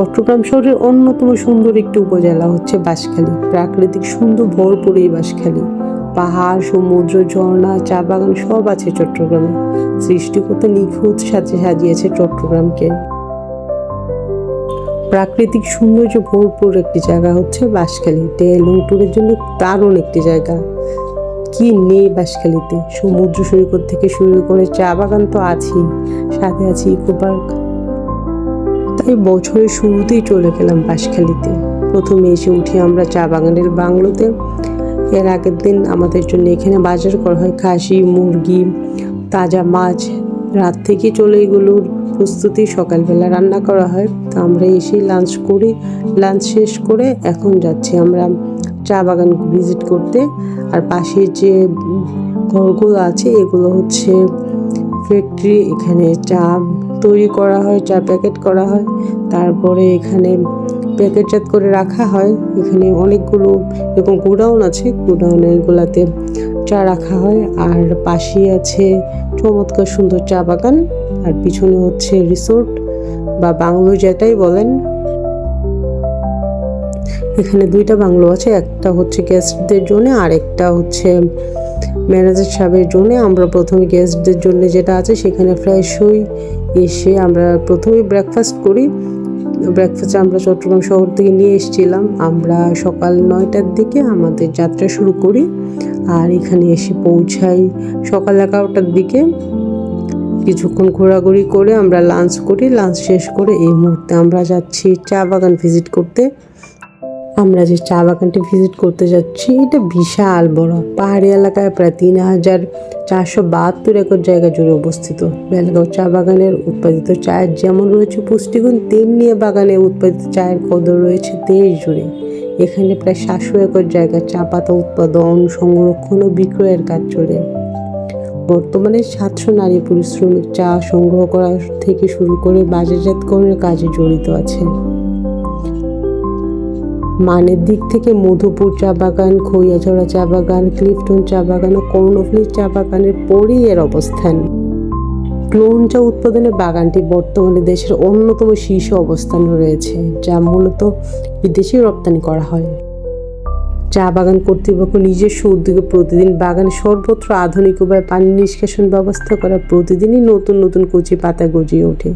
চট্টগ্রাম শহরের অন্যতম সুন্দর একটি উপজেলা হচ্ছে বাঁশখালী। প্রাকৃতিক সুন্দর ভরপুর এই বাঁশখালী। পাহাড়, সমুদ্র, ঝর্ণা, চা বাগান সব আছে চট্টগ্রামে। সৃষ্টিকর্তা নিখুঁত সাজে সাজিয়েছে চট্টগ্রামকে। প্রাকৃতিক সৌন্দর্য ভরপুর একটি জায়গা হচ্ছে বাঁশখালী। টেল ট্যুরের জন্য দারুণ একটি জায়গা। কি নেই বাঁশখালীতে? সমুদ্র সৈকত থেকে শুরু করে চা বাগান তো আছেই। সাথে আছে ইকো পার্ক তাই বছরের শুরুতেই চলে গেলাম বাঁশখালীতে। প্রথমে এসে উঠি আমরা চা বাগানের বাংলোতে। এর আগের দিন আমাদের জন্য এখানে বাজার করা হয় খাসি, মুরগি, তাজা মাছ। রাত থেকে চলে এগুলোর প্রস্তুতি, সকালবেলা রান্না করা হয়। তো আমরা এসে লাঞ্চ করি। লাঞ্চ শেষ করে এখন যাচ্ছি আমরা চা বাগান ভিজিট করতে। আর পাশে যে ঘরগুলো আছে এগুলো হচ্ছে ফ্যাক্টরি এখানে চা তৈরি করা হয় চা প্যাকেট করা হয়। তারপরে এখানে প্যাকেটজাত করে রাখা হয়। এখানে অনেকগুলো এরকম গোডাউন আছে। গোডাউনগুলোতে চা রাখা হয়। আর পাশেই আছে চমৎকার সুন্দর চা বাগান। আর পিছনে হচ্ছে রিসোর্ট বা বাংলো যেটাই বলেন। এখানে দুইটা বাংলো আছে। একটা হচ্ছে গেস্টদের জন্য, আর একটা হচ্ছে ম্যানেজার সাহেবের জন্য। আমরা প্রথমে গেস্টদের জন্য যেটা আছে, সেখানে ফ্রেশ হই এসে আমরা প্রথমে ব্রেকফাস্ট করি। ব্রেকফাস্ট আমরা চট্টগ্রাম শহর থেকে নিয়ে এসেছিলাম। আমরা সকাল নয়টার দিকে আমাদের যাত্রা শুরু করি আর এখানে এসে পৌঁছাই সকাল এগারোটার দিকে। কিছুক্ষণ ঘোরাঘুরি করে আমরা লাঞ্চ করি। লাঞ্চ শেষ করে এই মুহূর্তে আমরা যাচ্ছি চা বাগান ভিজিট করতে। আমরা যে চা বাগানটি ভিজিট করতে যাচ্ছি, এটা বিশাল বড়। পাহাড়ি এলাকায় প্রায় তিন হাজার চারশো বাহাত্তর একর জায়গা জুড়ে অবস্থিত। বেলগাঁও চা বাগানের উৎপাদিত চায়ের যেমন রয়েছে পুষ্টিগুণ, তেমনি বাগানে উৎপাদিত চায়ের কদর রয়েছে দেশ জুড়ে। এখানে প্রায় সাতশো একর জায়গা চা পাতা উৎপাদন, সংরক্ষণ ও বিক্রয়ের কাজ চলে। বর্তমানে সাতশো নারী পরিশ্রমিক চা সংগ্রহ করা থেকে শুরু করে বাজারজাতকরণের কাজে জড়িত আছে মানের দিক থেকে মধুপুর চা বাগান খৈয়াঝরা চা বাগান, ক্লিফটন চা বাগান ও কর্ণফুলি চা বাগানের পরেই এর অবস্থান। ক্লোন চা উৎপাদনে বাগানটি বর্তমানে দেশের অন্যতম শীর্ষ অবস্থান রয়েছে, যা মূলত বিদেশে রপ্তানি করা হয়। চা বাগান কর্তৃপক্ষ নিজস্ব উদ্যোগে প্রতিদিন বাগানে সর্বত্র আধুনিক উপায়ে পানি নিষ্কাশন ব্যবস্থা করা প্রতিদিনই নতুন নতুন কচি পাতা গজিয়ে ওঠে।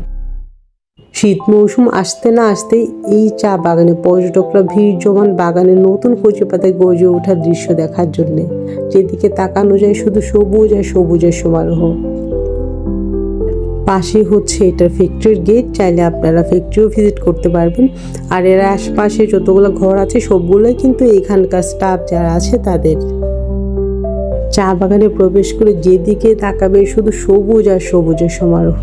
শীত মৌসুম আসতে না আসতে এই চা বাগানে পর্যটকরা ভিড় জমান বাগানে নতুন কচি পাতায় গজে ওঠার দৃশ্য দেখার জন্য। যেদিকে তাকানো যায় শুধু সবুজ আর সবুজের সমারোহ। পাশে হচ্ছে এটার ফ্যাক্টরির গেট চাইলে আপনারা ফ্যাক্টরিও ভিজিট করতে পারবেন। আর এর আশপাশে যতগুলো ঘর আছে, সবগুলোই কিন্তু এখানকার স্টাফ যারা আছে তাদের। চা বাগানে প্রবেশ করে যেদিকে তাকাবে শুধু সবুজ আর সবুজের সমারোহ।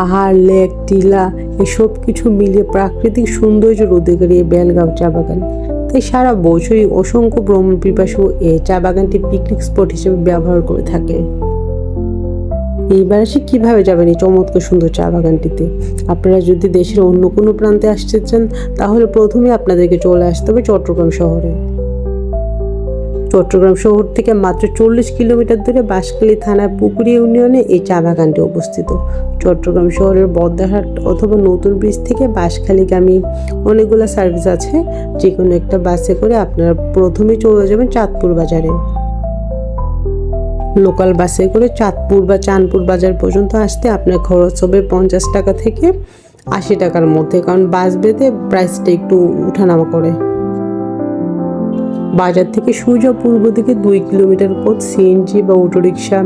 পাহাড়, লেক, টিলা এসব কিছু মিলিয়ে প্রাকৃতিক সৌন্দর্যের অধিকারী এই বেলগাঁও চা বাগান। তাই সারা বছরই অসংখ্য ভ্রমণ পিপাসু এই চা বাগানটি পিকনিক স্পট হিসেবে ব্যবহার করে থাকে। এইবার আসি কীভাবে যাবেন এই চমৎকার সুন্দর চা বাগানটিতে? আপনারা যদি দেশের অন্য কোনো প্রান্তে আসতে চান, তাহলে প্রথমে আপনাদেরকে চলে আসতে হবে চট্টগ্রাম শহরে। চট্টগ্রাম শহর থেকে মাত্র চল্লিশ কিলোমিটার দূরে বাঁশখালী থানার পুকুরি ইউনিয়নে এই চা বাগানটি অবস্থিত। চট্টগ্রাম শহরের বদ্দারহাট অথবা নতুন ব্রিজ থেকে বাঁশখালীগামী অনেকগুলো সার্ভিস আছে যে কোনো একটা বাসে করে আপনারা প্রথমে চলে যাবেন চাঁদপুর বাজারে। লোকাল বাসে করে চাঁদপুর বা চাঁদপুর বাজার পর্যন্ত আসতে আপনার খরচ হবে পঞ্চাশ টাকা থেকে আশি টাকার মধ্যে, কারণ বাস বেঁধে প্রাইসটা একটু উঠানামা করে। বাজার থেকে সূর্য পূর্ব দিকে দুই কিলোমিটার পথ সিএনজি বা অটোরিকশা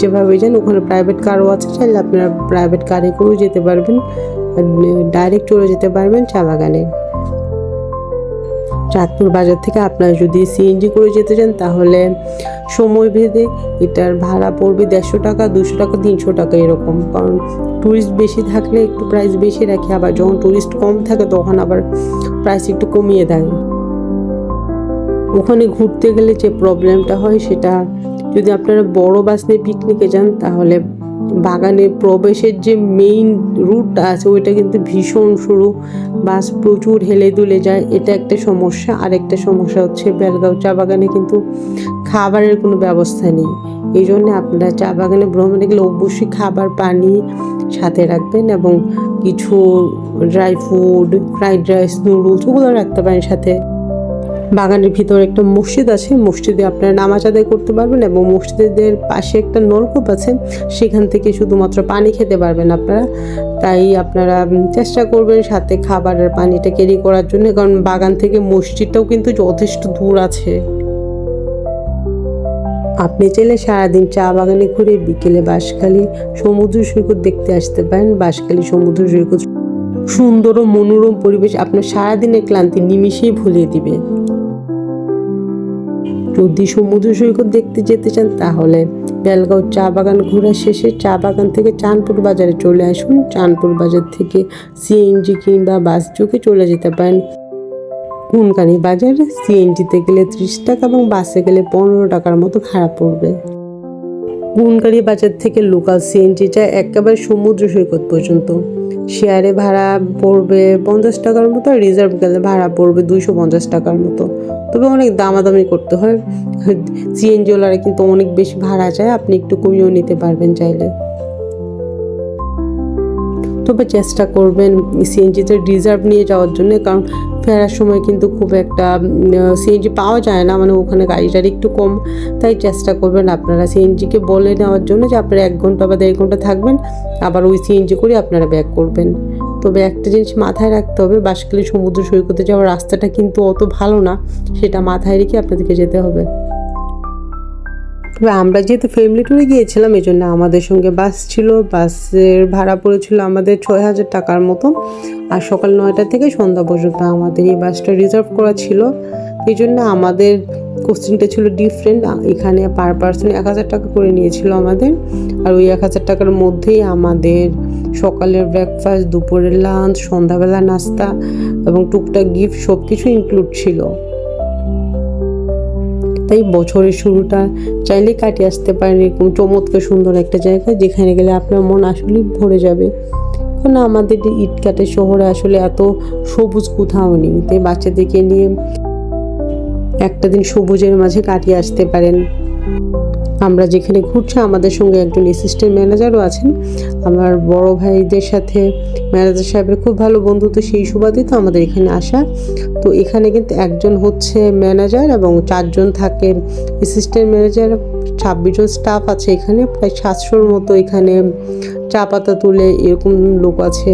যেভাবে যান, ওখানে প্রাইভেট কারও আছে। চাইলে আপনারা প্রাইভেট কারে করেও যেতে পারবেন ডাইরেক্ট চলে যেতে পারবেন চা বাগানে চাঁদপুর বাজার থেকে আপনারা যদি সিএনজি করে যেতে চান, তাহলে সময় ভেদে এটার ভাড়া পড়বে দেড়শো টাকা, দুশো টাকা, তিনশো টাকা এরকম। কারণ টুরিস্ট বেশি থাকলে একটু প্রাইস বেশি রাখে, আবার যখন টুরিস্ট কম থাকে, তখন আবার প্রাইস একটু কমিয়ে দেয়। ওখানে ঘুরতে গেলে যে প্রবলেমটা হয় সেটা যদি আপনারা বড় বাস নিয়ে পিকনিকে যান, তাহলে বাগানে প্রবেশের যে মেইন রুটটা আছে, ওইটা কিন্তু ভীষণ সরু। বাস প্রচুর হেলে দুলে যায়, এটা একটা সমস্যা। আর একটা সমস্যা হচ্ছে, বেলগাঁও চা বাগানে কিন্তু খাবারের কোনো ব্যবস্থা নেই। এই জন্য আপনারা চা বাগানে ভ্রমণে গেলে অবশ্যই খাবার, পানি সাথে রাখবেন এবং কিছু dry food fried rice noodles ওগুলো রাখতে পারেন সাথে। বাগানের ভিতরে একটা মসজিদ আছে, মসজিদে আপনারা নামাজ আদায় করতে পারবেন এবং মসজিদের পাশে একটা নলকূপ আছে, সেখান থেকে শুধুমাত্র পানি খেতে পারবেন আপনারা। তাই আপনারা চেষ্টা করবেন সাথে খাবারের পানিটা ক্যারি করার জন্য, কারণ বাগান থেকে মসজিদটাও কিন্তু যথেষ্ট দূর আছে। আপনি চাইলে সারাদিন চা বাগানে ঘুরে বিকেলে বাঁশখালী সমুদ্র সৈকত দেখতে আসতে পারেন। বাঁশখালী সমুদ্র সৈকত সুন্দর ও মনোরম পরিবেশ আপনার সারাদিনের ক্লান্তি নিমিশেই ভুলিয়ে দিবে। যদি সমুদ্র সৈকত দেখতে যেতে চান, তাহলে বেলগাঁও চা বাগান ঘোরা শেষে চা বাগান থেকে চাঁদপুর বাজারে চলে আসুন। চাঁদপুর বাজার থেকে সিএনজি কিংবা বাস যোগে চলে যেতে পারেন। কুনকানি বাজারে সিএনজিতে গেলে ত্রিশ টাকা এবং বাসে গেলে পনেরো টাকার মতো ভাড়া পড়বে। গুনকারি বাজার থেকে লোকাল সিএনজি যায় একেবারে সমুদ্র সৈকত পর্যন্ত। শেয়ারে ভাড়া পড়বে পঞ্চাশ টাকার মতো আর রিজার্ভ গেলে ভাড়া পড়বে দুইশো পঞ্চাশ টাকার মতো। তবে অনেক দামাদামি করতে হয়। সিএনজি ওলারে কিন্তু অনেক বেশি ভাড়া চায়। আপনি একটু কমিয়েও নিতে পারবেন চাইলে। তবে চেষ্টা করবেন সিএনজিতে রিজার্ভ নিয়ে যাওয়ার জন্য, কারণ ফেরার সময় কিন্তু খুব একটা সিএনজি পাওয়া যায় না মানে ওখানে গাড়ি টাড়ি একটু কম। তাই চেষ্টা করবেন আপনারা সিএনজিকে বলে নেওয়ার জন্য যে আপনারা এক ঘণ্টা বা দেড় ঘণ্টা থাকবেন, আবার ওই সিএনজি করে আপনারা ব্যাক করবেন। তবে একটা জিনিস মাথায় রাখতে হবে, বাঁশখালী সমুদ্র সৈকতে যাওয়ার রাস্তাটা কিন্তু অত ভালো না, সেটা মাথায় রেখে আপনাদেরকে যেতে হবে। তবে আমরা যেহেতু ফ্যামিলি ট্যুরে গিয়েছিলাম, এই জন্য আমাদের সঙ্গে বাস ছিল। বাসের ভাড়া পড়েছিল আমাদের ছয় হাজার টাকার মতো আর সকাল নয়টা থেকে সন্ধ্যা পর্যন্ত আমাদের এই বাসটা রিজার্ভ করা ছিল। এই জন্য আমাদের কোশ্চেনটা ছিল ডিফারেন্ট এখানে পার পার্সন এক হাজার টাকা করে নিয়েছিল আমাদের। আর ওই এক হাজার টাকার মধ্যেই আমাদের সকালের ব্রেকফাস্ট দুপুরের লাঞ্চ সন্ধ্যাবেলা নাস্তা এবং টুকটাক গিফট সব কিছু ইনক্লুড ছিল। তাই বছরের শুরুটা চাইলে কাটিয়ে আসতে পারেন এরকম চমৎকার সুন্দর একটা জায়গা যেখানে গেলে আপনার মন আসলেই ভরে যাবে। কারণ আমাদের ইটকাটের শহরে আসলে এত সবুজ কোথাও নেই। তাই বাচ্চাদেরকে নিয়ে একটা দিন সবুজের মাঝে কাটিয়ে আসতে পারেন। আমরা যেখানে ঘুরছি, আমাদের সঙ্গে একজন অ্যাসিস্ট্যান্ট ম্যানেজারও আছেন। আমার বড় ভাইদের সাথে ম্যানেজার সাহেবের খুব ভালো বন্ধুত্ব, সেই সুবাদে তো আমাদের এখানে আসা। তো এখানে কিন্তু একজন হচ্ছে ম্যানেজার এবং চারজন থাকে অ্যাসিস্ট্যান্ট ম্যানেজার ছাব্বিশ জন স্টাফ আছে এখানে, প্রায় সাতশোর মতো এখানে চা পাতা তুলে এরকম লোক আছে।